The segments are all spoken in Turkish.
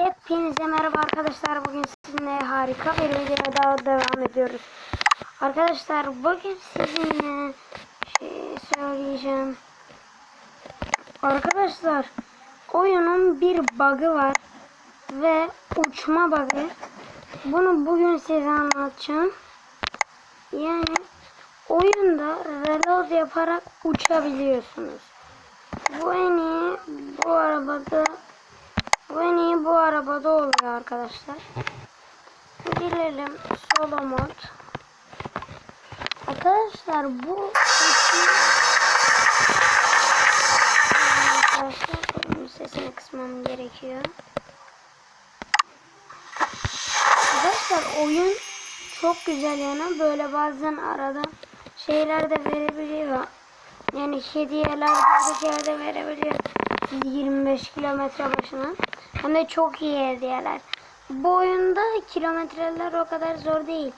Hepinize merhaba arkadaşlar. Bugün sizinle harika bir videoya daha devam ediyoruz. Arkadaşlar bugün sizinle şey söyleyeceğim. Arkadaşlar oyunun bir bug'ı var ve uçma bug'ı. Bunu bugün size anlatacağım. Yani oyunda reload yaparak uçabiliyorsunuz. Bu en iyi bu arabada bu en iyi bu arabada oluyor arkadaşlar. Girelim solo mod. Arkadaşlar bu arkadaşlar bunun sesini kısmam gerekiyor. Arkadaşlar oyun çok güzel yana böyle bazen arada şeyler de verebiliyor. Yani hediyeler de verebiliyor. 25 kilometre başına. Hem de çok iyi hediyeler. Bu oyunda kilometreler o kadar zor değil.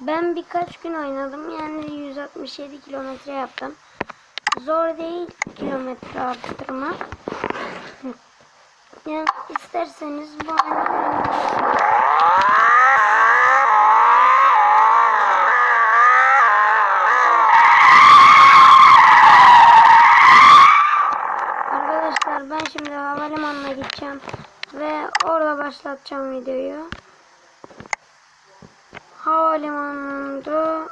Ben birkaç gün oynadım. Yani 167 kilometre yaptım. Zor değil kilometre arttırmak. Yani isterseniz bu oyunu ben şimdi havalimanına gideceğim ve orada başlatacağım videoyu. Havalimanında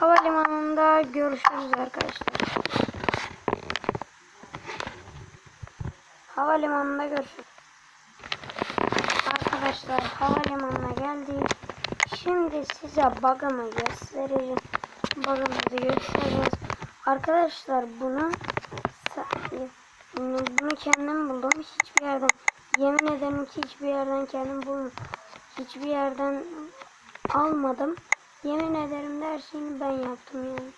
havalimanında görüşürüz arkadaşlar. Havalimanında görüşürüz. Arkadaşlar havalimanına geldik. Şimdi size bug'ımı göstereceğim. Bug'ımızı göstereceğiz. Arkadaşlar bunu bunu kendim buldum. Hiçbir yerden yemin ederim ki hiçbir yerden kendim buldum. Hiçbir yerden almadım. Yemin ederim de her şeyini ben yaptım yani.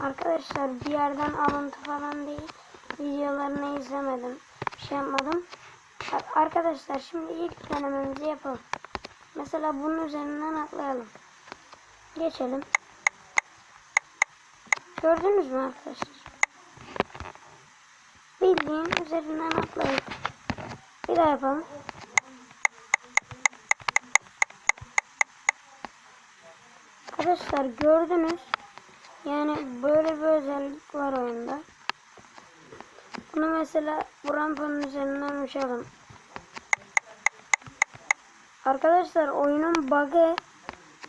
Arkadaşlar bir yerden alıntı falan değil. Videolarını izlemedim. Bir şey yapmadım. Arkadaşlar şimdi ilk denememizi yapalım. Mesela bunun üzerinden atlayalım. Geçelim. Gördünüz mü arkadaşlar? Bildiğin üzerinden atlayın. Bir daha yapalım. Arkadaşlar gördünüz. Yani böyle bir özellik var oyunda. Bunu mesela bu rampanın üzerinden uçalım. Arkadaşlar oyunun bug'ı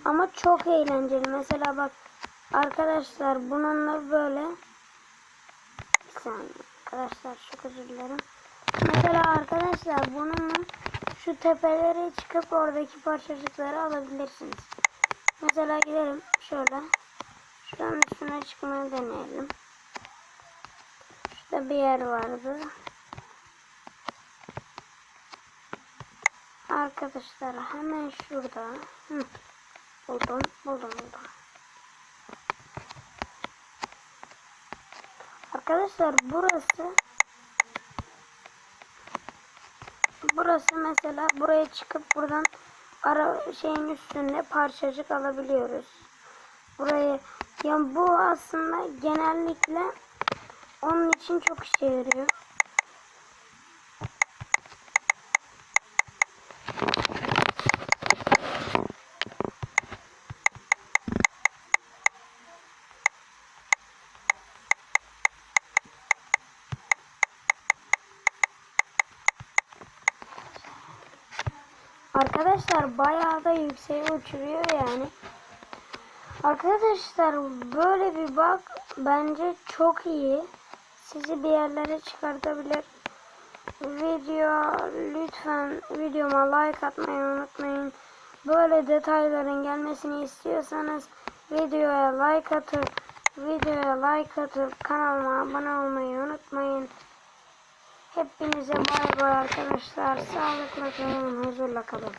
ama çok eğlenceli. Mesela bak arkadaşlar bununla böyle bir saniye arkadaşlar çok özür dilerim. Mesela arkadaşlar bununla şu tepelere çıkıp oradaki parçacıkları alabilirsiniz. Mesela gidelim şöyle. Şuranın üstüne çıkmayı deneyelim. Şurada bir yer vardı. Arkadaşlar hemen şurada. Hı. Buldum, buldum, buldum. Arkadaşlar burası burası mesela buraya çıkıp buradan ara şeyin üstünde parçacık alabiliyoruz. Burayı yani bu aslında genellikle onun için çok işe yarıyor. Arkadaşlar bayağı da yükseğe uçuruyor yani. Arkadaşlar böyle bir bak bence çok iyi. Sizi bir yerlere çıkartabilir. Video lütfen videoma like atmayı unutmayın. Böyle detayların gelmesini istiyorsanız videoya like atıp videoya like atıp kanalıma abone olmayı unutmayın. Hepinize bay bay arkadaşlar. Sağlıkla kalın, huzurla kalın.